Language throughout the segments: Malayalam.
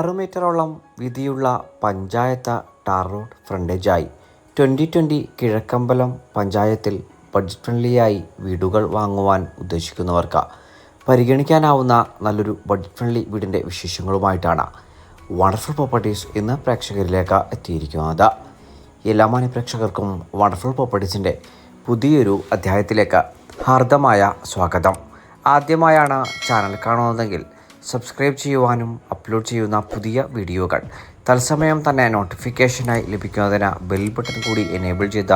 ആറ് മീറ്ററോളം വിധിയുള്ള പഞ്ചായത്ത് ടാർ റോഡ് ഫ്രണ്ടേജായി. ട്വന്റി ട്വന്റി കിഴക്കമ്പലം പഞ്ചായത്തിൽ ബഡ്ജറ്റ് ഫ്രണ്ട്ലിയായി വീടുകൾ വാങ്ങുവാൻ ഉദ്ദേശിക്കുന്നവർക്ക് പരിഗണിക്കാനാവുന്ന നല്ലൊരു ബഡ്ജറ്റ് ഫ്രണ്ട്ലി വീടിന്റെ വിശേഷങ്ങളുമായിട്ടാണ് വണ്ടർഫുൾ പ്രോപ്പർട്ടീസ് ഇന്ന് പ്രേക്ഷകരിലേക്ക് എത്തിയിരിക്കുന്നത്. എല്ലാ മാന്യ പ്രേക്ഷകർക്കും വണ്ടർഫുൾ പ്രോപ്പർട്ടീസിന്റെ പുതിയൊരു അധ്യായത്തിലേക്ക് ഹാർദമായ സ്വാഗതം. ആദ്യമായാണ് ചാനൽ കാണുന്നതെങ്കിൽ സബ്സ്ക്രൈബ് ചെയ്യുവാനും അപ്ലോഡ് ചെയ്യുന്ന പുതിയ വീഡിയോകൾ. തത്സമയം തന്നെ നോട്ടിഫിക്കേഷനായി ലഭിക്കുന്നതിന് ബെൽ ബട്ടൺ കൂടി എനേബിൾ ചെയ്ത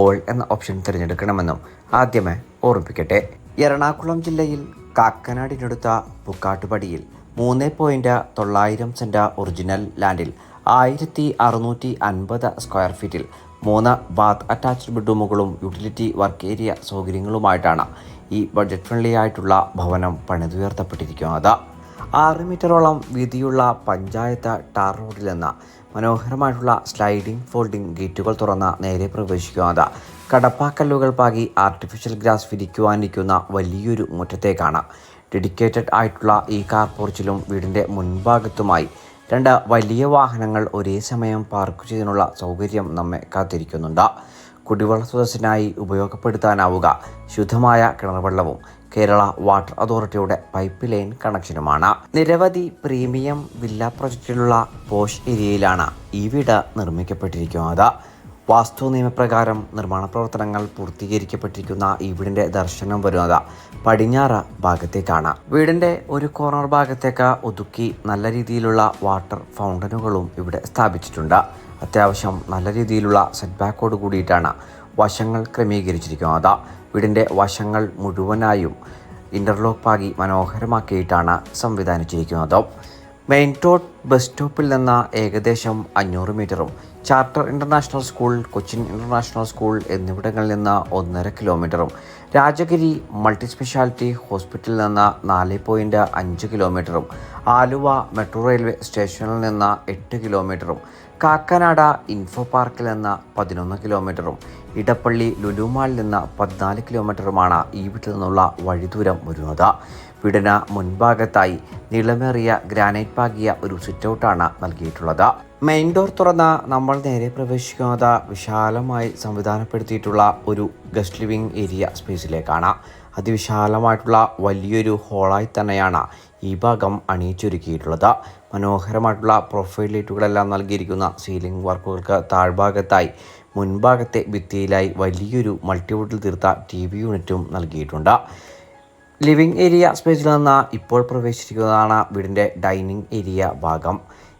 ഓൾ എന്ന ഓപ്ഷൻ തിരഞ്ഞെടുക്കണമെന്നും ആദ്യമേ ഓർമ്മിപ്പിക്കട്ടെ. എറണാകുളം ജില്ലയിൽ കാക്കനാടിനടുത്ത പുക്കാട്ടുപടിയിൽ മൂന്ന് പോയിന്റ് തൊള്ളായിരം സെന്റ് ഒറിജിനൽ ലാൻഡിൽ ആയിരത്തി അറുന്നൂറ്റി അൻപത് സ്ക്വയർ ഫീറ്റിൽ മൂന്ന് ബാത്ത് അറ്റാച്ച്ഡ് ബെഡ്റൂമുകളും യൂട്ടിലിറ്റി വർക്ക് ഏരിയ സൗകര്യങ്ങളുമായിട്ടാണ് ഈ ബഡ്ജറ്റ് ഫ്രണ്ട്ലി ആയിട്ടുള്ള ഭവനം പണിതുയർത്തപ്പെട്ടിരിക്കുന്നത്. ആറ് മീറ്ററോളം വീതിയുള്ള പഞ്ചായത്ത് ടാർ റോഡിൽ നിന്ന് മനോഹരമായിട്ടുള്ള സ്ലൈഡിംഗ് ഫോൾഡിംഗ് ഗേറ്റുകൾ തുറന്ന് നേരെ പ്രവേശിക്കുന്നത് കടപ്പാക്കല്ലുകൾ പാകി ആർട്ടിഫിഷ്യൽ ഗ്രാസ് വിരിക്കുവാനിരിക്കുന്ന വലിയൊരു മുറ്റത്തേക്കാണ്. ഡെഡിക്കേറ്റഡ് ആയിട്ടുള്ള ഈ കാർ പോർച്ചിലും വീടിന്റെ മുൻഭാഗത്തുമായി രണ്ട് വലിയ വാഹനങ്ങൾ ഒരേ സമയം പാർക്ക് ചെയ്യാനുള്ള സൗകര്യം നമ്മെ കാത്തിരിക്കുന്നുണ്ട്. കുടിവെള്ള സ്രോതസ്സിനായി ഉപയോഗപ്പെടുത്താനാവുക. ശുദ്ധമായ കിണർവെള്ളവും കേരള വാട്ടർ അതോറിറ്റിയുടെ പൈപ്പ് ലൈൻ കണക്ഷനുമാണ്. നിരവധി പ്രീമിയം വില്ല പ്രൊജക്റ്റിലുള്ള പോഷ് ഏരിയയിലാണ് ഈ വീട് നിർമ്മിക്കപ്പെട്ടിരിക്കുന്നത്. വാസ്തു നിയമപ്രകാരം നിർമ്മാണ പ്രവർത്തനങ്ങൾ പൂർത്തീകരിക്കപ്പെട്ടിരിക്കുന്ന ഈ വീടിന്റെ ദർശനം വരുന്നത് പടിഞ്ഞാറ് ഭാഗത്തേക്കാണ്. വീടിന്റെ ഒരു കോർണർ ഭാഗത്തേക്ക് ഒതുക്കി നല്ല രീതിയിലുള്ള വാട്ടർ ഫൗണ്ടനുകളും ഇവിടെ സ്ഥാപിച്ചിട്ടുണ്ട്. അത്യാവശ്യം നല്ല രീതിയിലുള്ള സെറ്റ് ബാക്കോട് കൂടിയിട്ടാണ് വശങ്ങൾ ക്രമീകരിച്ചിരിക്കുന്നത് വീടിന്റെ വശങ്ങൾ മുഴുവനായും ഇന്റർലോക്ക് പാകി മനോഹരമാക്കിയിട്ടാണ് സംവിധാനിച്ചിരിക്കുന്നത്. മെയിൻ ടോട്ട് ബസ് സ്റ്റോപ്പിൽ നിന്ന് ഏകദേശം അഞ്ഞൂറ് മീറ്ററും charter international school Cochin international school എന്നിവിടങ്ങളിൽ നിന്ന് ഒന്നര കിലോമീറ്ററും രാജഗിരി മൾട്ടി സ്പെഷ്യാലിറ്റി ഹോസ്പിറ്റലിൽ നിന്ന് നാല് പോയിന്റ് അഞ്ച് കിലോമീറ്ററും ആലുവ മെട്രോ റെയിൽവേ സ്റ്റേഷനിൽ നിന്ന് എട്ട് കിലോമീറ്ററും കാക്കനാട ഇൻഫോ പാർക്കിൽ നിന്ന് പതിനൊന്ന് കിലോമീറ്ററും ഇടപ്പള്ളി ലുലുമാളിൽ നിന്ന് പതിനാല് കിലോമീറ്ററുമാണ് ഈ വീട്ടിൽ നിന്നുള്ള വഴിദൂരം വരുന്നത്. വീടിന് മുൻഭാഗത്തായി നീളമേറിയ ഗ്രാനൈറ്റ് പാകിയ ഒരു സിറ്റൗട്ടാണ് നൽകിയിട്ടുള്ളത്. മെയിൻ ഡോർ തുറന്ന നമ്മൾ നേരെ പ്രവേശിക്കുന്നത് വിശാലമായി സംവിധാനപ്പെടുത്തിയിട്ടുള്ള ഒരു ഗസ്റ്റ് ലിവിംഗ് ഏരിയ സ്പേസിലേക്കാണ്. അതിവിശാലമായിട്ടുള്ള വലിയൊരു ഹോളായി തന്നെയാണ് ഈ ഭാഗം അണിയിച്ചൊരുക്കിയിട്ടുള്ളത്. മനോഹരമായിട്ടുള്ള പ്രൊഫൈൽ ലൈറ്റുകളെല്ലാം നൽകിയിരിക്കുന്ന സീലിംഗ് വർക്കുകൾക്ക് താഴ്ഭാഗത്തായി മുൻഭാഗത്തെ ഭിത്തിയിലായി വലിയൊരു മൾട്ടിവുഡിൽ തീർത്ത ടി വി യൂണിറ്റും നൽകിയിട്ടുണ്ട്. ലിവിംഗ് ഏരിയ സ്പേസിൽ നിന്ന് ഇപ്പോൾ പ്രവേശിച്ചിരിക്കുന്നതാണ് വീടിന്റെ ഡൈനിങ് ഏരിയ ഭാഗം.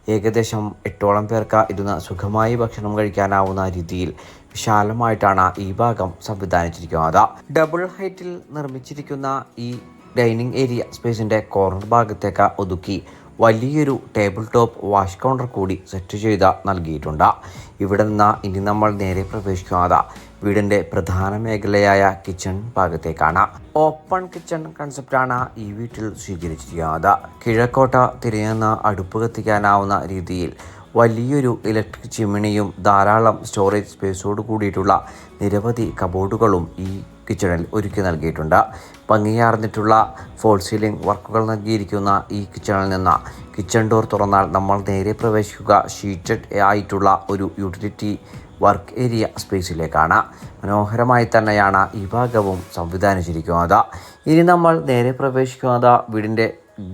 ഏകദേശം എട്ടോളം പേർക്ക് ഇതിന് സുഖമായി ഭക്ഷണം കഴിക്കാനാവുന്ന രീതിയിൽ വിശാലമായിട്ടാണ് ഈ ഭാഗം സംവിധാനിച്ചിരിക്കുന്നത്. ഡബിൾ ഹൈറ്റിൽ നിർമ്മിച്ചിരിക്കുന്ന ഈ ഡൈനിങ് ഏരിയ സ്പേസിന്റെ കോർണർ ഭാഗത്തേക്ക് ഒതുക്കി വലിയൊരു ടേബിൾ ടോപ്പ് വാഷ് കൗണ്ടർ കൂടി സെറ്റ് ചെയ്ത് നൽകിയിട്ടുണ്ട്. ഇവിടെ നിന്ന് ഇനി നമ്മൾ നേരെ പ്രവേശിക്കുന്നത് വീടിന്റെ പ്രധാന മേഖലയായ കിച്ചൺ ഭാഗത്തേക്കാണ്. ഓപ്പൺ കിച്ചൺ കൺസെപ്റ്റാണ് ഈ വീട്ടിൽ സ്വീകരിച്ചിരിക്കുന്നത്. കിഴക്കോട്ട തിരിയുന്ന അടുപ്പ് കത്തിക്കാനാവുന്ന രീതിയിൽ വലിയൊരു ഇലക്ട്രിക് ചിമ്മിണിയും ധാരാളം സ്റ്റോറേജ് സ്പേസോട് കൂടിയിട്ടുള്ള നിരവധി കബോർഡുകളും ഈ കിച്ചണിൽ ഒരുക്കി നൽകിയിട്ടുണ്ട്. ഭംഗിയാർന്നിട്ടുള്ള ഫോൾ സീലിംഗ് വർക്കുകൾ നൽകിയിരിക്കുന്ന ഈ കിച്ചണിൽ നിന്ന് കിച്ചൺ ഡോർ തുറന്നാൽ നമ്മൾ നേരെ പ്രവേശിക്കുക. ഷീറ്റഡ് ആയിട്ടുള്ള ഒരു യൂട്ടിലിറ്റി വർക്ക് ഏരിയ സ്പേസിലേക്കാണ് മനോഹരമായി തന്നെയാണ് ഈ ഭാഗവും സംവിധാനിച്ചിരിക്കുന്നത്. ഇനി നമ്മൾ നേരെ പ്രവേശിക്കുന്നത് വീടിന്റെ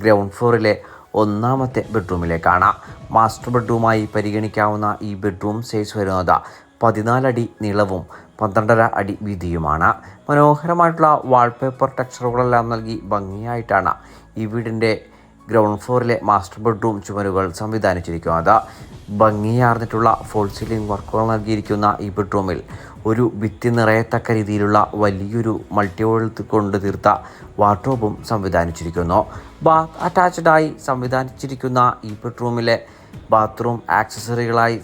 ഗ്രൗണ്ട് ഫ്ലോറിലെ ഒന്നാമത്തെ ബെഡ്റൂമിലേക്കാണ്. മാസ്റ്റർ ബെഡ്റൂമായി പരിഗണിക്കാവുന്ന ഈ ബെഡ്റൂം സൈസ് വരുന്നത് പതിനാലടി നീളവും പന്ത്രണ്ടര അടി വീതിയുമാണ്. മനോഹരമായിട്ടുള്ള വാൾപേപ്പർ ടെക്സ്ചറുകളെല്ലാം നൽകി ഭംഗിയായിട്ടാണ് ഈ വീടിന്റെ ഗ്രൗണ്ട് ഫ്ലോറിലെ മാസ്റ്റർ ബെഡ്റൂം ചുമരുകൾ സംവിധാനിച്ചിരിക്കുന്നത്. ഭംഗിയാർന്നിട്ടുള്ള ഫോൾ സീലിംഗ് വർക്കുകൾ നൽകിയിരിക്കുന്ന ഈ ബെഡ്റൂമിൽ ഒരു ഭിത്തി നിറയത്തക്ക രീതിയിലുള്ള വലിയൊരു മൾട്ടി കൊണ്ട് തീർത്ത വാർഡ്രോബും സംവിധാനിച്ചിരിക്കുന്നു. ബാത്ത് അറ്റാച്ച്ഡായി സംവിധാനിച്ചിരിക്കുന്ന ഈ ബെഡ്റൂമിലെ ബാത്റൂം ആക്സസറികളായി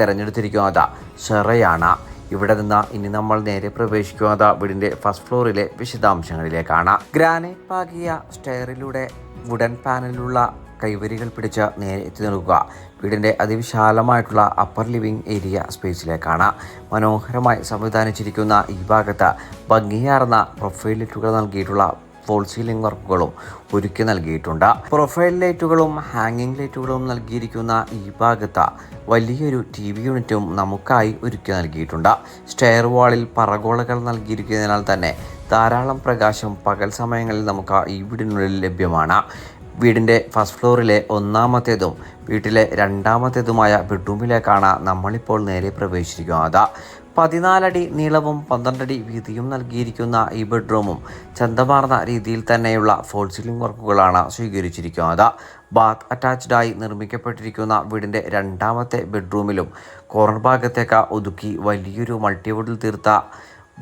തിരഞ്ഞെടുത്തിരിക്കുന്നത് ഷെറയാണ് ഇവിടെ നിന്ന് ഇനി നമ്മൾ നേരെ പ്രവേശിക്കുന്നത് വീടിന്റെ ഫസ്റ്റ് ഫ്ലോറിലെ വിശദാംശങ്ങളിലേക്കാണ്. ഗ്രാനൈറ്റ് പാകിയ സ്റ്റെയറിലൂടെ വുഡൻ പാനലിലുള്ള കൈവരികൾ പിടിച്ച് നേരെ എത്തി നിൽക്കുക. വീടിന്റെ അതിവിശാലമായിട്ടുള്ള അപ്പർ ലിവിംഗ് ഏരിയ സ്പേസിലേക്കാണ് മനോഹരമായി സംവിധാനിച്ചിരിക്കുന്ന ഈ ഭാഗത്ത് ഭംഗിയാർന്ന പ്രൊഫൈൽ ലൈറ്റുകൾ നൽകിയിട്ടുള്ള ഫോൾ സീലിംഗ് വർക്കുകളും ഒരുക്കി നൽകിയിട്ടുണ്ട്. പ്രൊഫൈൽ ലൈറ്റുകളും ഹാങ്ങിങ് ലൈറ്റുകളും നൽകിയിരിക്കുന്ന ഈ ഭാഗത്ത് വലിയൊരു ടി വി യൂണിറ്റും നമുക്കായി ഒരുക്കി നൽകിയിട്ടുണ്ട്. സ്റ്റെയർ വാളിൽ പറഗോളകൾ നൽകിയിരിക്കുന്നതിനാൽ തന്നെ ധാരാളം പ്രകാശം പകൽ സമയങ്ങളിൽ നമുക്ക് ഈ വീടിനുള്ളിൽ ലഭ്യമാണ്. വീടിന്റെ ഫസ്റ്റ് ഫ്ലോറിലെ ഒന്നാമത്തേതും വീട്ടിലെ രണ്ടാമത്തേതുമായ ബെഡ്റൂമിലേക്കാണ് നമ്മളിപ്പോൾ നേരെ പ്രവേശിച്ചിരിക്കുന്നത്. പതിനാലടി നീളവും പന്ത്രണ്ടടി വീതിയും നൽകിയിരിക്കുന്ന ഈ ബെഡ്റൂമും ചന്തമാർന്ന രീതിയിൽ തന്നെയുള്ള ഫോൾ സീലിംഗ് വർക്കുകളാണ് സ്വീകരിച്ചിരിക്കുന്നത്. ബാത്ത് അറ്റാച്ച്ഡായി നിർമ്മിക്കപ്പെട്ടിരിക്കുന്ന വീടിന്റെ രണ്ടാമത്തെ ബെഡ്റൂമിലും കോർണർ ഭാഗത്തേക്ക് ഒതുക്കി വലിയൊരു മൾട്ടിവുഡിൽ തീർത്ത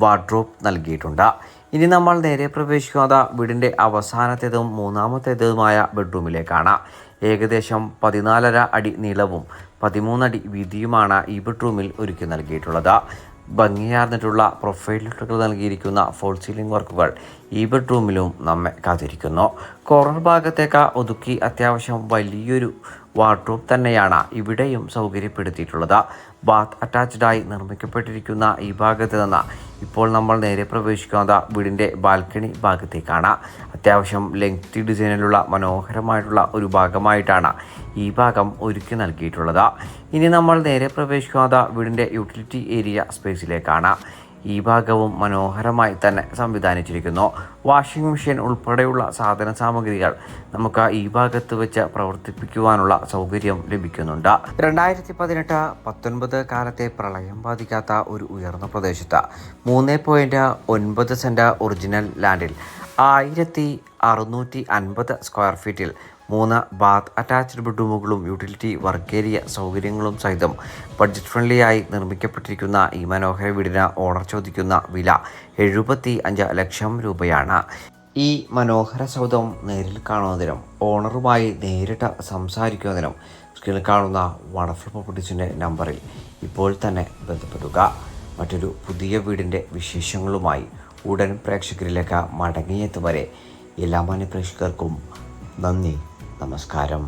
വാർഡ്രോബ് നൽകിയിട്ടുണ്ട്. ഇനി നമ്മൾ നേരെ പ്രവേശിക്കുന്നത് വീടിന്റെ അവസാനത്തേതും മൂന്നാമത്തേതുമായ ബെഡ്റൂമിലേക്കാണ്. ഏകദേശം പതിനാലര അടി നീളവും പതിമൂന്നടി വീതിയുമാണ് ഈ ബെഡ്റൂമിൽ ഒരുക്കി നൽകിയിട്ടുള്ളത്. ഭംഗിയാർന്നിട്ടുള്ള പ്രൊഫൈൽ ലുക്കുകൾ നൽകിയിരിക്കുന്ന ഫോൾ സീലിംഗ് വർക്കുകൾ ഈ ബെഡ്റൂമിലും നമ്മെ കാത്തിരിക്കുന്നു. കോർണർ ഭാഗത്തേക്ക് ഒതുക്കി അത്യാവശ്യം വലിയൊരു വാർഡ്രോബ് തന്നെയാണ് ഇവിടെയും സൗകര്യപ്പെടുത്തിയിട്ടുള്ളത്. ബാത്ത് അറ്റാച്ച്ഡായി നിർമ്മിക്കപ്പെട്ടിരിക്കുന്ന ഈ ഭാഗത്ത് നിന്ന് ഇപ്പോൾ നമ്മൾ നേരെ പ്രവേശിക്കുന്നത് വീടിന്റെ ബാൽക്കണി ഭാഗത്തേക്കാണ്. അത്യാവശ്യം ലെങ്തി ഡിസൈനിലുള്ള മനോഹരമായിട്ടുള്ള ഒരു ഭാഗമായിട്ടാണ് ഈ ഭാഗം ഒരുക്കി നൽകിയിട്ടുള്ളത്. ഇനി നമ്മൾ നേരെ പ്രവേശിക്കുന്നത് വീടിന്റെ യൂട്ടിലിറ്റി ഏരിയ സ്പേസിലേക്കാണ് ഈ ഭാഗവും മനോഹരമായി തന്നെ സംവിധാനിച്ചിരിക്കുന്നു. വാഷിംഗ് മെഷീൻ ഉൾപ്പെടെയുള്ള സാധന സാമഗ്രികൾ നമുക്ക് ഈ ഭാഗത്ത് വെച്ച് പ്രവർത്തിപ്പിക്കുവാനുള്ള സൗകര്യം ലഭിക്കുന്നുണ്ട്. രണ്ടായിരത്തി പതിനെട്ട് പത്തൊൻപത് കാലത്തെ പ്രളയം ബാധിക്കാത്ത ഒരു ഉയർന്ന പ്രദേശത്ത് മൂന്ന് പോയിന്റ് ഒൻപത് സെന്റ് ഒറിജിനൽ ലാൻഡിൽ ആയിരത്തി അറുന്നൂറ്റി അൻപത് സ്ക്വയർ ഫീറ്റിൽ മൂന്ന് ബാത്ത് അറ്റാച്ച്ഡ് ബെഡ്റൂമുകളും യൂട്ടിലിറ്റി വർക്ക് ഏരിയ സൗകര്യങ്ങളും സഹിതം ബഡ്ജറ്റ് ഫ്രണ്ട്ലിയായി നിർമ്മിക്കപ്പെട്ടിരിക്കുന്ന ഈ മനോഹര വീടിന് ഓണർ ചോദിക്കുന്ന വില എഴുപത്തി അഞ്ച് ലക്ഷം രൂപയാണ്. ഈ മനോഹര സൗധം നേരിൽ കാണുന്നതിനും ഓണറുമായി നേരിട്ട് സംസാരിക്കുന്നതിനും സ്ക്രീനിൽ കാണുന്ന വണ്ടർഫുൾ പ്രോപ്പർട്ടീസിന്റെ നമ്പറിൽ ഇപ്പോൾ തന്നെ ബന്ധപ്പെടുക. മറ്റൊരു പുതിയ വീടിന്റെ വിശേഷങ്ങളുമായി ഉടൻ പ്രേക്ഷകരിലേക്ക് മടങ്ങിയെത്തും വരെ എല്ലാ മാന്യ പ്രേക്ഷകർക്കും നന്ദി. നമസ്കാരം.